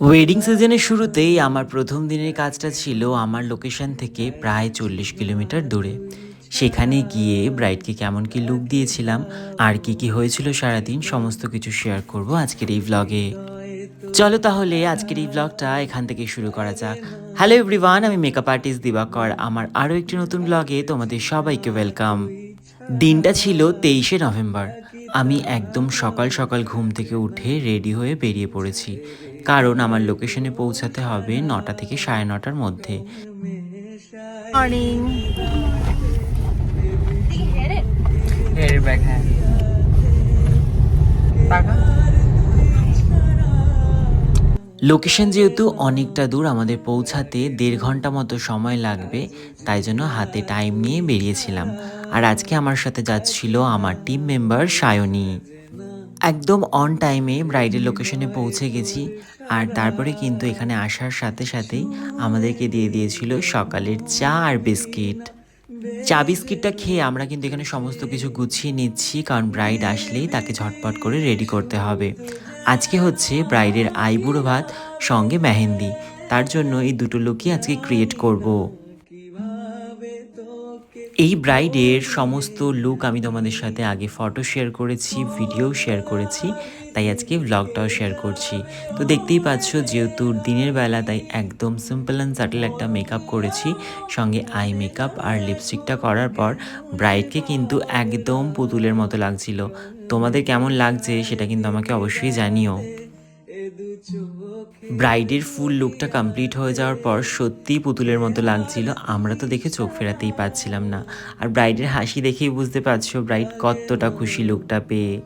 Wedding সিজনের শুরুতেই আমার প্রথম দিনের কাজটা ছিল আমার লোকেশন থেকে প্রায় চল্লিশ কিলোমিটার দূরে। সেখানে গিয়ে ব্রাইডকে কেমন কি লুক দিয়েছিলাম, আর কি কি হয়েছিল সারাদিন সমস্ত কিছু শেয়ার করব আজকের এই ভ্লগে চলো তাহলে আজকের এই ব্লগটা এখান থেকে শুরু করা যাক। হ্যালো এভরিওয়ান আমি মেকআপ আর্টিস্ট দিবাকর। আমার আরও একটি নতুন ব্লগে তোমাদের সবাইকে ওয়েলকাম দিনটা ছিল তেইশে নভেম্বর। আমি একদম সকাল সকাল ঘুম থেকে উঠে রেডি হয়ে বেরিয়ে পড়েছি। কারণ আমার লোকেশনে পৌঁছাতে হবে নটা থেকে সাড়ে নটার মধ্যে। মর্নিং লোকেশন যেহেতু অনেকটা দূর, আমাদের পৌঁছাতে দেড় ঘণ্টা মতো সময় লাগবে, তাই জন্য হাতে টাইম নিয়ে বেরিয়েছিলাম। আর আজকে আমার সাথে যাচ্ছিল আমার টিম মেম্বার সায়নী। একদম অন টাইমে ব্রাইডের লোকেশনে পৌঁছে গেছি, আর তারপরে কিন্তু এখানে আসার সাথে সাথেই আমাদেরকে দিয়ে দিয়েছিল সকালের চা আর বিস্কিট চা বিস্কিটটা খেয়ে আমরা কিন্তু এখানে সমস্ত কিছু গুছিয়ে নিচ্ছি, কারণ ব্রাইড আসলেই তাকে ঝটপট করে রেডি করতে হবে। আজকে হচ্ছে ব্রাইডের আইবুড়ো ভাত, সঙ্গে মেহেন্দি। তার জন্য এই দুটো লোকই আজকে ক্রিয়েট করব। এই ব্রাইডের সমস্ত লুক আমি তোমাদের সাথে আগে ফটো শেয়ার করেছি ভিডিও শেয়ার করেছি, তাই আজকে ভ্লগটাও শেয়ার করছি। তো দেখতেই পাচ্ছ যেহেতু দিনের বেলা, তাই একদম সিম্পল অ্যান্ড সাটল একটা মেকআপ করেছি, সঙ্গে আই মেকআপ আর লিপস্টিকটা করার পর ব্রাইডকে কিন্তু একদম পুতুলের মতো লাগছিল। তোমাদের কেমন লাগছে সেটা কিন্তু আমাকে অবশ্যই জানিও। ব্রাইডের ফুল লুকটা কমপ্লিট হয়ে যাওয়ার পর সত্যিই পুতুলের মতো লাগছিল। আমরা তো দেখে চোখ ফেরাতেই পারছিলাম না। আর ব্রাইডের হাসি দেখেই বুঝতে পারছ ব্রাইড কতটা খুশি লুকটা পেয়ে।